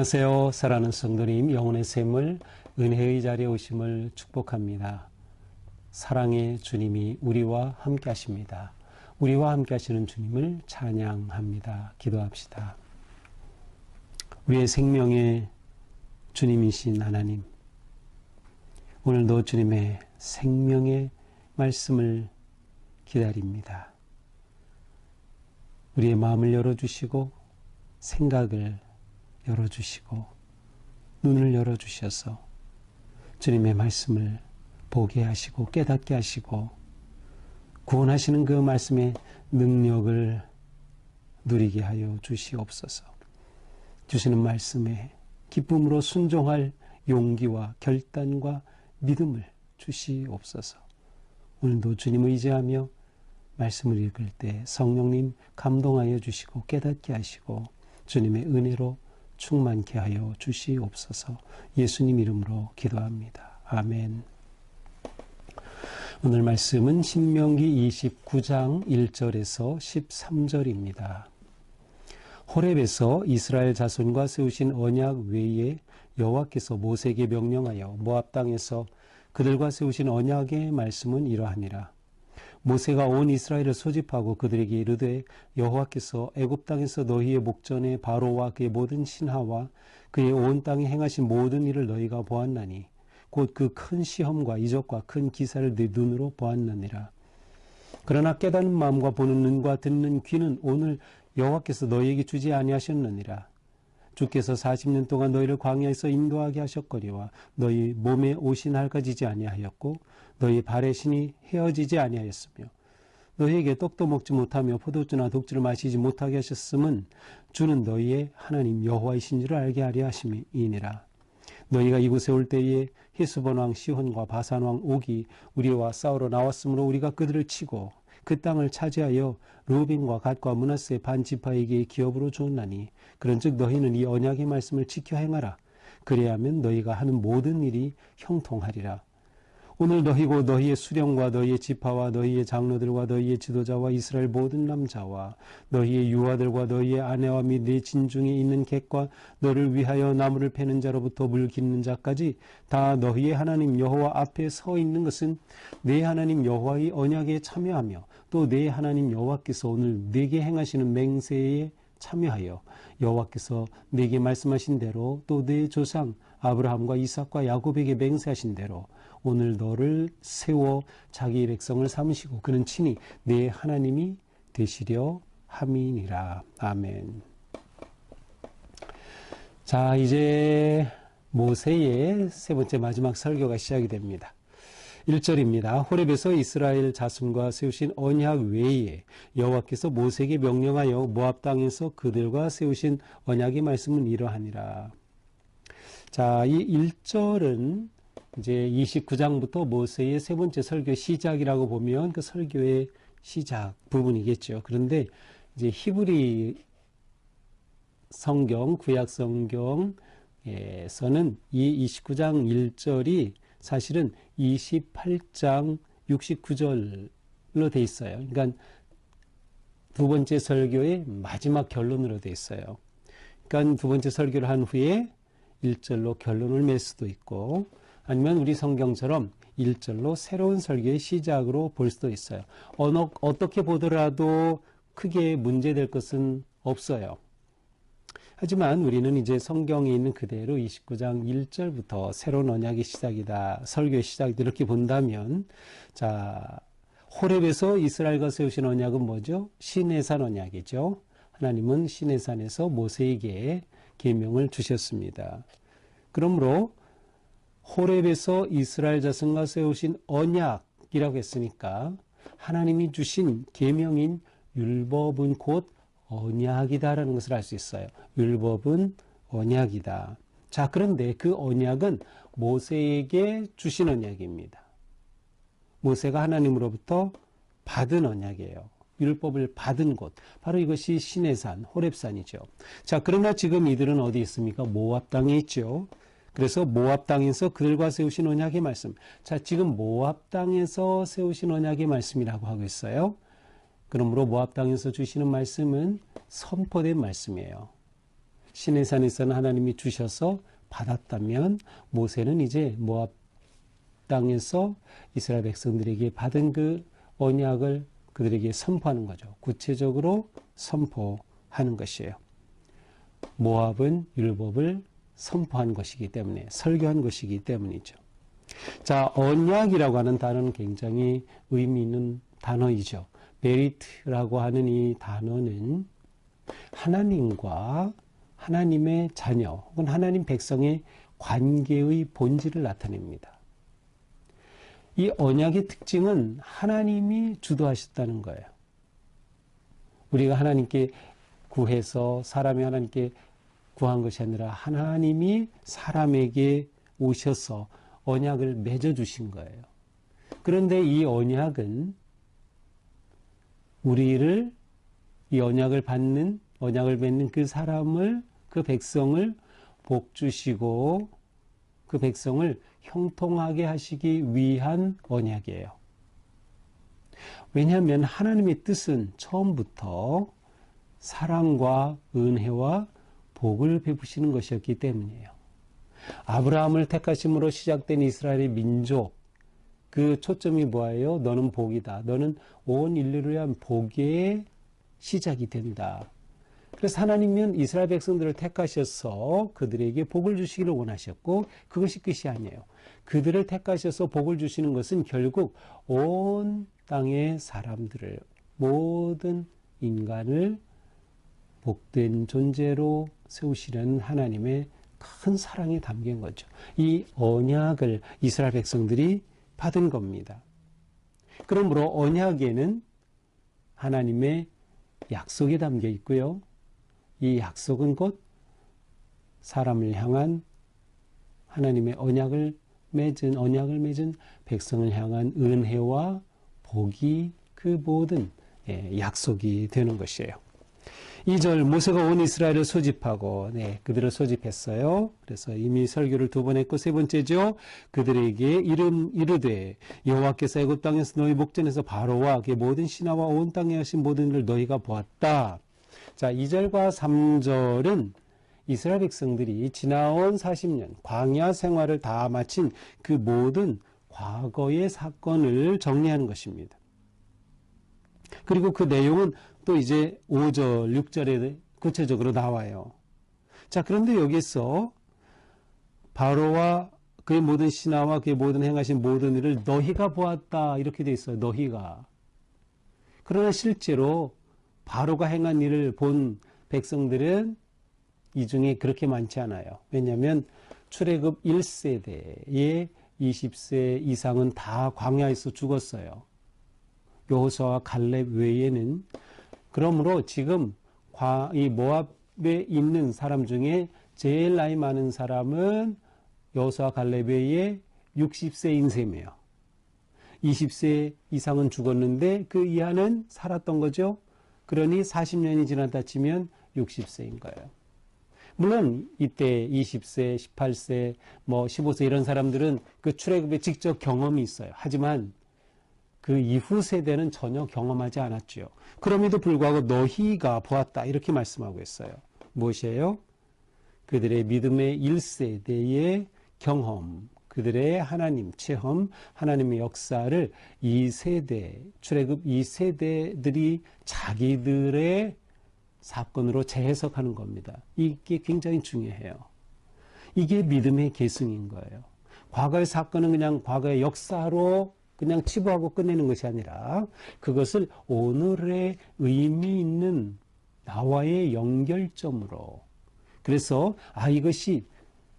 안녕하세요. 사랑하는 성도님, 영혼의 샘을 은혜의 자리에 오심을 축복합니다. 사랑의 주님이 우리와 함께 하십니다. 우리와 함께 하시는 주님을 찬양합니다. 기도합시다. 우리의 생명의 주님이신 하나님, 오늘도 주님의 생명의 말씀을 기다립니다. 우리의 마음을 열어주시고 생각을 열어주시고 눈을 열어주셔서 주님의 말씀을 보게 하시고 깨닫게 하시고 구원하시는 그 말씀의 능력을 누리게 하여 주시옵소서. 주시는 말씀에 기쁨으로 순종할 용기와 결단과 믿음을 주시옵소서. 오늘도 주님을 의지하며 말씀을 읽을 때 성령님 감동하여 주시고 깨닫게 하시고 주님의 은혜로 충만케 하여 주시옵소서 예수님 이름으로 기도합니다. 아멘. 오늘 말씀은 신명기 29장 1절에서 13절입니다. 호렙에서 이스라엘 자손과 세우신 언약 외에 여호와께서 모세에게 명령하여 모압 땅에서 그들과 세우신 언약의 말씀은 이러하니라. 모세가 온 이스라엘을 소집하고 그들에게 이르되 여호와께서 애굽 땅에서 너희의 목전에 바로와 그의 모든 신하와 그의 온 땅에 행하신 모든 일을 너희가 보았나니 곧 그 큰 시험과 이적과 큰 기사를 네 눈으로 보았느니라. 그러나 깨닫는 마음과 보는 눈과 듣는 귀는 오늘 여호와께서 너희에게 주지 아니하셨느니라. 주께서 40년 동안 너희를 광야에서 인도하게 하셨거니와 너희 몸에 옷이 낡아지지 아니하였고 너희 발의 신이 헤어지지 아니하였으며 너희에게 떡도 먹지 못하며 포도주나 독주를 마시지 못하게 하셨음은 주는 너희의 하나님 여호와이신 줄 알게 하려 하심이니라. 너희가 이곳에 올 때에 히스본 왕 시혼과 바산 왕 옥이 우리와 싸우러 나왔으므로 우리가 그들을 치고 그 땅을 차지하여 루빈과 갓과 문하스의 반 지파에게 기업으로 주었나니 그런즉 너희는 이 언약의 말씀을 지켜 행하라. 그래야면 너희가 하는 모든 일이 형통하리라 오늘 너희고 너희의 수령과 너희의 지파와 너희의 장로들과 너희의 지도자와 이스라엘 모든 남자와 너희의 유아들과 너희의 아내와 및 네 진중에 있는 객과 너를 위하여 나무를 패는 자로부터 물 깃는 자까지 다 너희의 하나님 여호와 앞에 서 있는 것은 내 하나님 여호와의 언약에 참여하며 또내 하나님 여호와께서 오늘 내게 행하시는 맹세에 참여하여 여호와께서 내게 말씀하신 대로 또내 조상 아브라함과 이삭과 야곱에게 맹세하신 대로 오늘 너를 세워 자기 백성을 삼으시고 그는 친히 내 하나님이 되시려 함이니라. 아멘. 자, 이제 모세의 세 번째 마지막 설교가 시작이 됩니다. 1절입니다. 호렙에서 이스라엘 자손과 세우신 언약 외에 여호와께서 모세에게 명령하여 모압 땅에서 그들과 세우신 언약의 말씀은 이러하니라. 자, 이 1절은 이제 29장부터 모세의 세 번째 설교 시작이라고 보면 그 설교의 시작 부분이겠죠. 그런데 이제 히브리 성경, 구약 성경에서는 이 29장 1절이 사실은 28장 69절로 돼 있어요. 그러니까 두 번째 설교의 마지막 결론으로 돼 있어요. 그러니까 두 번째 설교를 한 후에 1절로 결론을 맺을 수도 있고 아니면 우리 성경처럼 1절로 새로운 설교의 시작으로 볼 수도 있어요. 어느, 어떻게 보더라도 크게 문제될 것은 없어요. 하지만 우리는 이제 성경에 있는 그대로 29장 1절부터 새로운 언약의 시작이다. 설교의 시작이다. 이렇게 본다면, 자, 호렙에서 이스라엘과 세우신 언약은 뭐죠? 시내산 언약이죠. 하나님은 시내산에서 모세에게 계명을 주셨습니다. 그러므로 호렙에서 이스라엘 자손과 세우신 언약이라고 했으니까 하나님이 주신 계명인 율법은 곧 언약이다라는 것을 알 수 있어요. 율법은 언약이다. 자, 그런데 그 언약은 모세에게 주신 언약입니다. 모세가 하나님으로부터 받은 언약이에요. 율법을 받은 곳. 바로 이것이 시내산, 호렙산이죠. 자, 그러나 지금 이들은 어디 있습니까? 모압 땅에 있죠. 그래서 모압 땅에서 그들과 세우신 언약의 말씀. 자, 지금 모압 땅에서 세우신 언약의 말씀이라고 하고 있어요. 그러므로 모압 땅에서 주시는 말씀은 선포된 말씀이에요. 시내산에서는 하나님이 주셔서 받았다면 모세는 이제 모압 땅에서 이스라엘 백성들에게 받은 그 언약을 그들에게 선포하는 거죠. 구체적으로 선포하는 것이에요. 모압은 율법을 선포한 것이기 때문에 설교한 것이기 때문이죠. 자, 언약이라고 하는 단어는 굉장히 의미 있는 단어이죠. 베리트라고 하는 이 단어는 하나님과 하나님의 자녀 혹은 하나님 백성의 관계의 본질을 나타냅니다. 이 언약의 특징은 하나님이 주도하셨다는 거예요. 우리가 하나님께 구해서 사람이 하나님께 구한 것이 아니라 하나님이 사람에게 오셔서 언약을 맺어 주신 거예요. 그런데 이 언약은 우리를 이 언약을 받는 언약을 맺는 그 사람을 그 백성을 복 주시고 그 백성을 형통하게 하시기 위한 언약이에요. 왜냐하면 하나님의 뜻은 처음부터 사랑과 은혜와 복을 베푸시는 것이었기 때문이에요. 아브라함을 택하심으로 시작된 이스라엘의 민족, 그 초점이 뭐예요? 너는 복이다. 너는 온 인류를 위한 복의 시작이 된다. 그래서 하나님은 이스라엘 백성들을 택하셔서 그들에게 복을 주시기를 원하셨고 그것이 끝이 아니에요. 그들을 택하셔서 복을 주시는 것은 결국 온 땅의 사람들을 모든 인간을 복된 존재로 세우시려는 하나님의 큰 사랑이 담긴 거죠. 이 언약을 이스라엘 백성들이 받은 겁니다. 그러므로 언약에는 하나님의 약속이 담겨 있고요. 이 약속은 곧 사람을 향한 하나님의 언약을 맺은 언약을 맺은 백성을 향한 은혜와 복이 그 모든 예, 약속이 되는 것이에요. 2절 모세가 온 이스라엘을 소집하고 네, 그들을 소집했어요. 그래서 이미 설교를 두 번 했고 세 번째죠. 그들에게 이름 이르되 여호와께서 애굽 땅에서 너희 목전에서 바로와 그의 모든 신하와 온 땅에 하신 모든 일을 너희가 보았다. 자, 2절과 3절은 이스라엘 백성들이 지나온 40년 광야 생활을 다 마친 그 모든 과거의 사건을 정리하는 것입니다. 그리고 그 내용은 또 이제 5절, 6절에 구체적으로 나와요. 자, 그런데 여기서 바로와 그의 모든 신하와 그의 모든 행하신 모든 일을 너희가 보았다. 이렇게 돼 있어요. 너희가. 그러나 실제로 바로가 행한 일을 본 백성들은 이 중에 그렇게 많지 않아요. 왜냐하면 출애굽 1세대의 20세 이상은 다 광야에서 죽었어요. 여호수아와 갈렙 외에는 그러므로 지금 이 모압에 있는 사람 중에 제일 나이 많은 사람은 여호수아 갈렙 외에 60세인 셈이에요. 20세 이상은 죽었는데 그 이하는 살았던 거죠. 그러니 40년이 지났다 치면 60세인 거예요. 물론 이때 20세, 18세, 뭐 15세 이런 사람들은 그 출애굽에 직접 경험이 있어요. 하지만 그 이후 세대는 전혀 경험하지 않았지요. 그럼에도 불구하고 너희가 보았다 이렇게 말씀하고 있어요. 무엇이에요? 그들의 믿음의 1세대의 경험, 그들의 하나님 체험, 하나님의 역사를 이 세대, 출애굽 이 세대들이 자기들의 사건으로 재해석하는 겁니다. 이게 굉장히 중요해요. 이게 믿음의 계승인 거예요. 과거의 사건은 그냥 과거의 역사로 그냥 치부하고 끝내는 것이 아니라 그것을 오늘의 의미 있는 나와의 연결점으로 그래서 아 이것이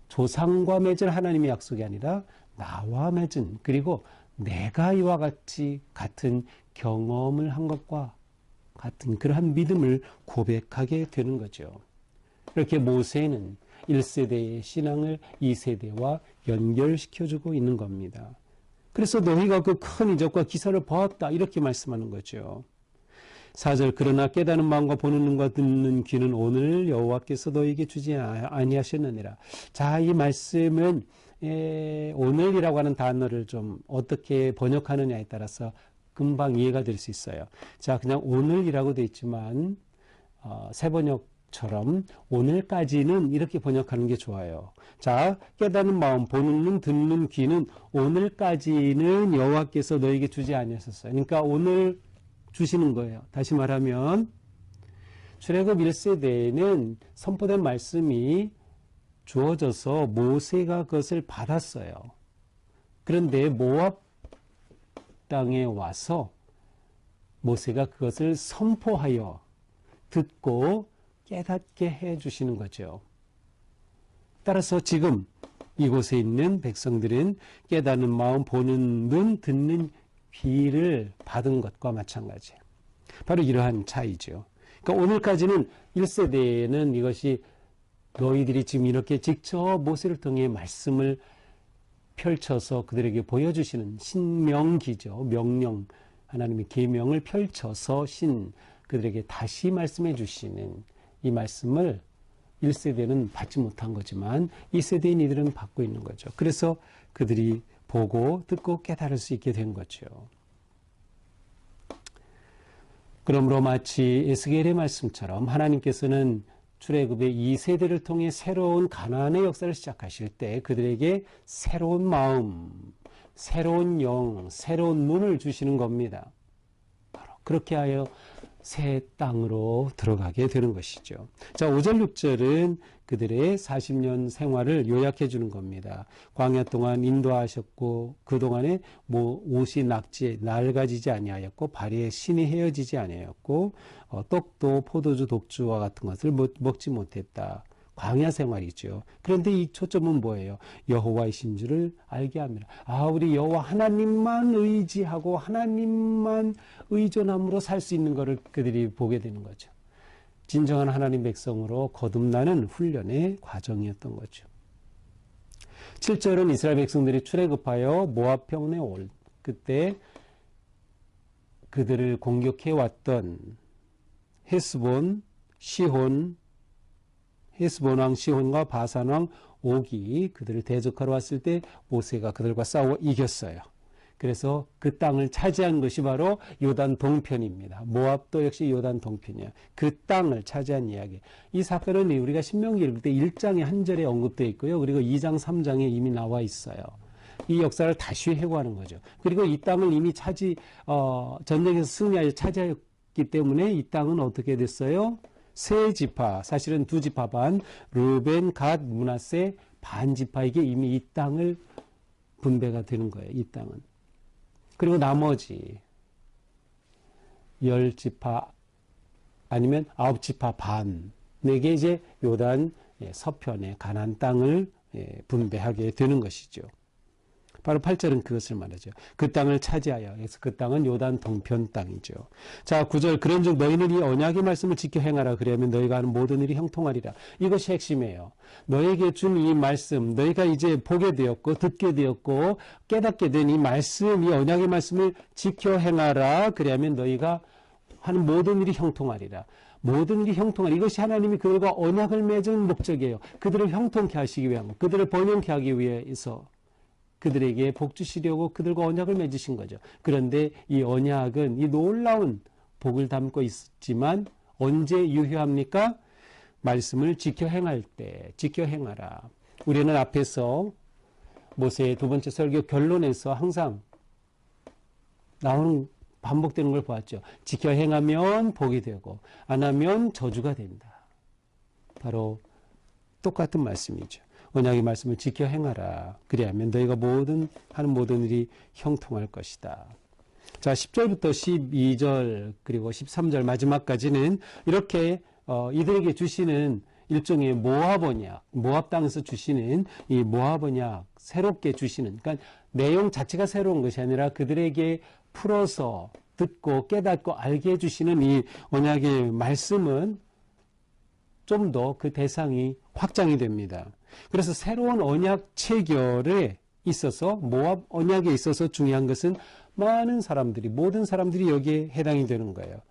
조상과 맺은 하나님의 약속이 아니라 나와 맺은 그리고 내가 이와 같이 같은 경험을 한 것과 같은 그러한 믿음을 고백하게 되는 거죠. 이렇게 모세는 1세대의 신앙을 2세대와 연결시켜주고 있는 겁니다. 그래서 너희가 그 큰 이적과 기사를 보았다 이렇게 말씀하는 거죠. 4절 그러나 깨닫는 마음과 보는 눈과 듣는 귀는 오늘 여호와께서 너에게 주지 아니하셨느니라. 자, 이 말씀은 에, 오늘이라고 하는 단어를 좀 어떻게 번역하느냐에 따라서 금방 이해가 될 수 있어요. 자, 그냥 오늘이라고 돼 있지만 어, 새 번역 처럼 오늘까지는 이렇게 번역하는 게 좋아요. 자, 깨닫는 마음, 보는 눈, 듣는 귀는 오늘까지는 여호와께서 너에게 주지 아니하셨어요. 그러니까 오늘 주시는 거예요. 다시 말하면 출애굽 1세대에는 선포된 말씀이 주어져서 모세가 그것을 받았어요. 그런데 모압 땅에 와서 모세가 그것을 선포하여 듣고 깨닫게 해 주시는 거죠. 따라서 지금 이곳에 있는 백성들은 깨닫는 마음, 보는 눈, 듣는 귀를 받은 것과 마찬가지예요. 바로 이러한 차이죠. 그러니까 오늘까지는 1세대에는 이것이 너희들이 지금 이렇게 직접 모세를 통해 말씀을 펼쳐서 그들에게 보여주시는 신명기죠. 명령, 하나님의 계명을 펼쳐서 신 그들에게 다시 말씀해 주시는 이 말씀을 1세대는 받지 못한 거지만 2세대인 이들은 받고 있는 거죠. 그래서 그들이 보고 듣고 깨달을 수 있게 된 거죠. 그러므로 마치 에스겔의 말씀처럼 하나님께서는 출애굽의 이 세대를 통해 새로운 가나안의 역사를 시작하실 때 그들에게 새로운 마음, 새로운 영, 새로운 눈을 주시는 겁니다. 바로 그렇게 하여 새 땅으로 들어가게 되는 것이죠. 자, 5절 6절은 그들의 40년 생활을 요약해 주는 겁니다. 광야 동안 인도하셨고 그동안에 뭐 옷이 낙지 낡아지지 아니하였고 발에 신이 헤어지지 아니하였고 어, 떡도 포도주 독주와 같은 것을 먹, 먹지 못했다. 광야 생활이죠. 그런데 이 초점은 뭐예요? 여호와이신 줄을 알게 합니다. 아, 우리 여호와 하나님만 의지하고 하나님만 의존함으로 살 수 있는 것을 그들이 보게 되는 거죠. 진정한 하나님 백성으로 거듭나는 훈련의 과정이었던 거죠. 7절은 이스라엘 백성들이 출애굽하여 모압 평원에 올 그때 그들을 공격해 왔던 헤스본, 시혼, 헤스본 왕 시혼과 바산 왕 옥이 그들을 대적하러 왔을 때 모세가 그들과 싸워 이겼어요. 그래서 그 땅을 차지한 것이 바로 요단 동편입니다. 모압도 역시 요단 동편이에요. 그 땅을 차지한 이야기. 이 사건은 우리가 신명기 읽을 때 1장에 한 절에 언급되어 있고요. 그리고 2장, 3장에 이미 나와 있어요. 이 역사를 다시 회고하는 거죠. 그리고 이 땅을 이미 차지, 어, 전쟁에서 승리하여 차지했기 때문에 이 땅은 어떻게 됐어요? 세 지파, 사실은 두 지파 반, 루벤, 갓, 문하세 반 지파에게 이미 이 땅을 분배가 되는 거예요. 이 땅은. 그리고 나머지 열 지파 아니면 아홉 지파 반에게 이제 요단 예, 서편의 가난 땅을 예, 분배하게 되는 것이죠. 바로 8절은 그것을 말하죠. 그 땅을 차지하여 그래서 그 땅은 요단 동편 땅이죠. 자, 9절 그런즉 너희는 이 언약의 말씀을 지켜 행하라 그리하면 너희가 하는 모든 일이 형통하리라. 이것이 핵심이에요. 너에게 준 이 말씀, 너희가 이제 보게 되었고 듣게 되었고 깨닫게 된 이 말씀, 이 언약의 말씀을 지켜 행하라. 그리하면 너희가 하는 모든 일이 형통하리라. 모든 일이 형통하리. 이것이 하나님이 그들과 언약을 맺은 목적이에요. 그들을 형통케 하시기 위한, 그들을 번영케 하기 위해서 그들에게 복 주시려고 그들과 언약을 맺으신 거죠. 그런데 이 언약은 이 놀라운 복을 담고 있지만 언제 유효합니까? 말씀을 지켜 행할 때 지켜 행하라. 우리는 앞에서 모세의 두 번째 설교 결론에서 항상 나오는 반복되는 걸 보았죠. 지켜 행하면 복이 되고 안 하면 저주가 된다. 바로 똑같은 말씀이죠. 언약의 말씀을 지켜 행하라. 그리하면 너희가 모든 하는 모든 일이 형통할 것이다. 자, 10절부터 12절 그리고 13절 마지막까지는 이렇게 어, 이들에게 주시는 일종의 모압 언약, 모압 땅에서 주시는 이 모압 언약 새롭게 주시는 그러니까 내용 자체가 새로운 것이 아니라 그들에게 풀어서 듣고 깨닫고 알게 해 주시는 이 언약의 말씀은 좀 더 그 대상이 확장이 됩니다. 그래서 새로운 언약 체결에 있어서 모압 언약에 있어서 중요한 것은 많은 사람들이 모든 사람들이 여기에 해당이 되는 거예요.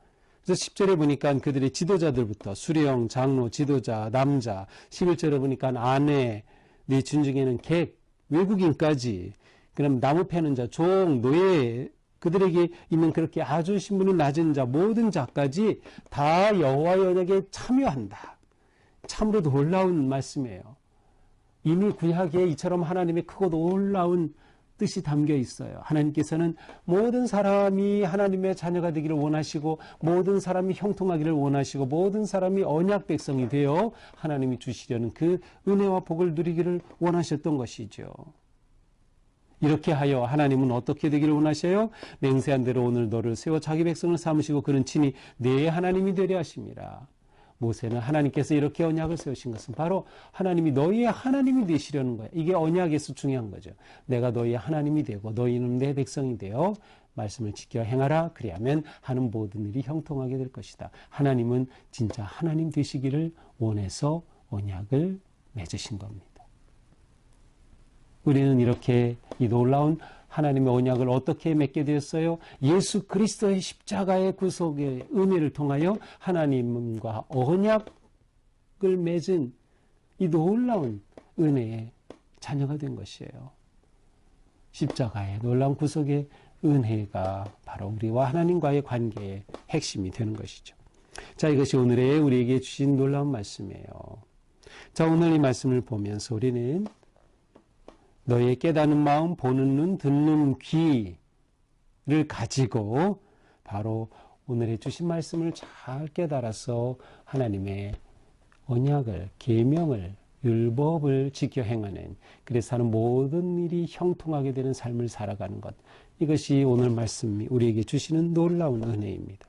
그래서 10절에 보니까 그들의 지도자들부터 수령, 장로, 지도자, 남자, 11절에 보니까 아내, 네 준중에는 객, 외국인까지, 그럼 나무 패는 자, 종, 노예, 그들에게 있는 그렇게 아주 신분이 낮은 자, 모든 자까지 다 여호와의 언약에 참여한다. 참으로 놀라운 말씀이에요. 이미 구약에 이처럼 하나님의 크고 놀라운 뜻이 담겨 있어요. 하나님께서는 모든 사람이 하나님의 자녀가 되기를 원하시고 모든 사람이 형통하기를 원하시고 모든 사람이 언약 백성이 되어 하나님이 주시려는 그 은혜와 복을 누리기를 원하셨던 것이죠. 이렇게 하여 하나님은 어떻게 되기를 원하셔요? 맹세한 대로 오늘 너를 세워 자기 백성을 삼으시고 그는 친히 내 하나님이 되려 하십니다. 모세는 하나님께서 이렇게 언약을 세우신 것은 바로 하나님이 너희의 하나님이 되시려는 거예요. 이게 언약에서 중요한 거죠. 내가 너희의 하나님이 되고 너희는 내 백성이 되어 말씀을 지켜 행하라. 그리하면 하는 모든 일이 형통하게 될 것이다. 하나님은 진짜 하나님 되시기를 원해서 언약을 맺으신 겁니다. 우리는 이렇게 이 놀라운 하나님의 언약을 어떻게 맺게 되었어요? 예수 그리스도의 십자가의 구속의 은혜를 통하여 하나님과 언약을 맺은 이 놀라운 은혜의 자녀가 된 것이에요. 십자가의 놀라운 구속의 은혜가 바로 우리와 하나님과의 관계의 핵심이 되는 것이죠. 자, 이것이 오늘의 우리에게 주신 놀라운 말씀이에요. 자, 오늘 이 말씀을 보면서 우리는 너의 깨닫는 마음, 보는 눈, 듣는 귀를 가지고 바로 오늘의 주신 말씀을 잘 깨달아서 하나님의 언약을, 계명을, 율법을 지켜 행하는 그래서 하는 모든 일이 형통하게 되는 삶을 살아가는 것. 이것이 오늘 말씀이 우리에게 주시는 놀라운 은혜입니다.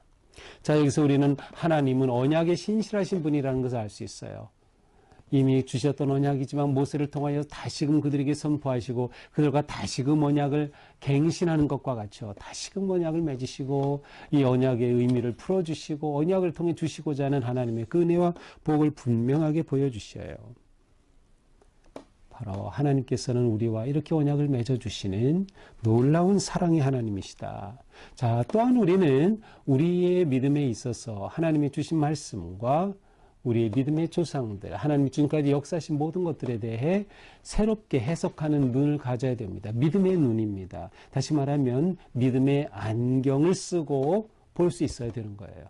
자, 여기서 우리는 하나님은 언약에 신실하신 분이라는 것을 알 수 있어요. 이미 주셨던 언약이지만 모세를 통하여 다시금 그들에게 선포하시고 그들과 다시금 언약을 갱신하는 것과 같죠. 다시금 언약을 맺으시고 이 언약의 의미를 풀어주시고 언약을 통해 주시고자 하는 하나님의 그 은혜와 복을 분명하게 보여주셔요. 바로 하나님께서는 우리와 이렇게 언약을 맺어주시는 놀라운 사랑의 하나님이시다. 자, 또한 우리는 우리의 믿음에 있어서 하나님이 주신 말씀과 우리의 믿음의 조상들, 하나님 지금까지 역사하신 모든 것들에 대해 새롭게 해석하는 눈을 가져야 됩니다. 믿음의 눈입니다. 다시 말하면 믿음의 안경을 쓰고 볼 수 있어야 되는 거예요.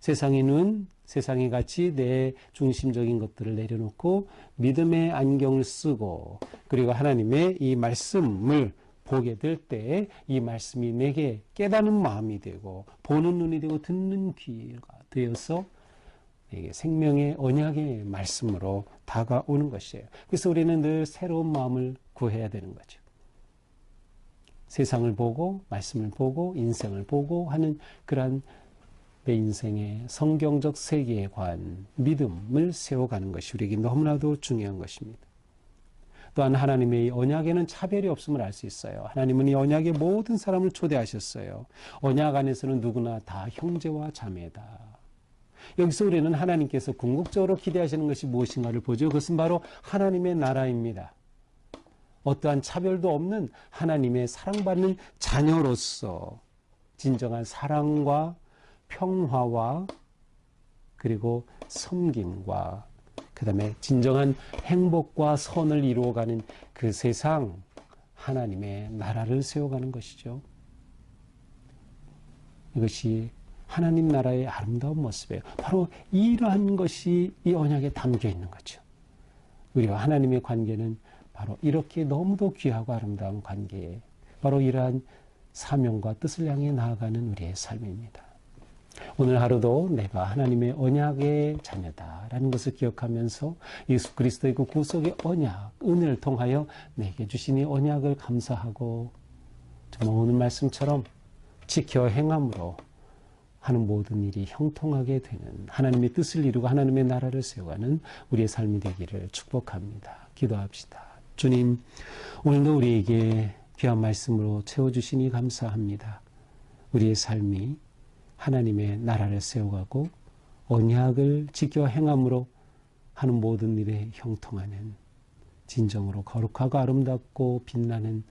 세상의 눈, 세상의 가치, 내 중심적인 것들을 내려놓고 믿음의 안경을 쓰고 그리고 하나님의 이 말씀을 보게 될 때 이 말씀이 내게 깨닫는 마음이 되고 보는 눈이 되고 듣는 귀가 되어서 생명의 언약의 말씀으로 다가오는 것이에요. 그래서 우리는 늘 새로운 마음을 구해야 되는 거죠. 세상을 보고 말씀을 보고 인생을 보고 하는 그러한 내 인생의 성경적 세계관, 믿음을 세워가는 것이 우리에게 너무나도 중요한 것입니다. 또한 하나님의 언약에는 차별이 없음을 알 수 있어요. 하나님은 이 언약에 모든 사람을 초대하셨어요. 언약 안에서는 누구나 다 형제와 자매다. 여기서 우리는 하나님께서 궁극적으로 기대하시는 것이 무엇인가를 보죠. 그것은 바로 하나님의 나라입니다. 어떠한 차별도 없는 하나님의 사랑받는 자녀로서 진정한 사랑과 평화와 그리고 섬김과 그 다음에 진정한 행복과 선을 이루어가는 그 세상 하나님의 나라를 세워가는 것이죠. 이것이 하나님 나라의 아름다운 모습이에요. 바로 이러한 것이 이 언약에 담겨 있는 거죠. 우리와 하나님의 관계는 바로 이렇게 너무도 귀하고 아름다운 관계에 바로 이러한 사명과 뜻을 향해 나아가는 우리의 삶입니다. 오늘 하루도 내가 하나님의 언약의 자녀다라는 것을 기억하면서 예수 그리스도의 그 구속의 언약, 은혜를 통하여 내게 주신 이 언약을 감사하고 정말 오늘 말씀처럼 지켜 행함으로 하는 모든 일이 형통하게 되는 하나님의 뜻을 이루고 하나님의 나라를 세워가는 우리의 삶이 되기를 축복합니다. 기도합시다. 주님, 오늘도 우리에게 귀한 말씀으로 채워주시니 감사합니다. 우리의 삶이 하나님의 나라를 세워가고 언약을 지켜 행함으로 하는 모든 일에 형통하는 진정으로 거룩하고 아름답고 빛나는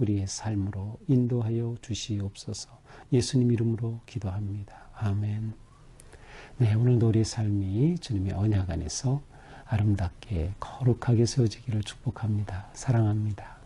우리의 삶으로 인도하여 주시옵소서. 예수님 이름으로 기도합니다. 아멘. 네, 오늘도 우리 삶이 주님의 언약 안에서 아름답게 거룩하게 세워지기를 축복합니다. 사랑합니다.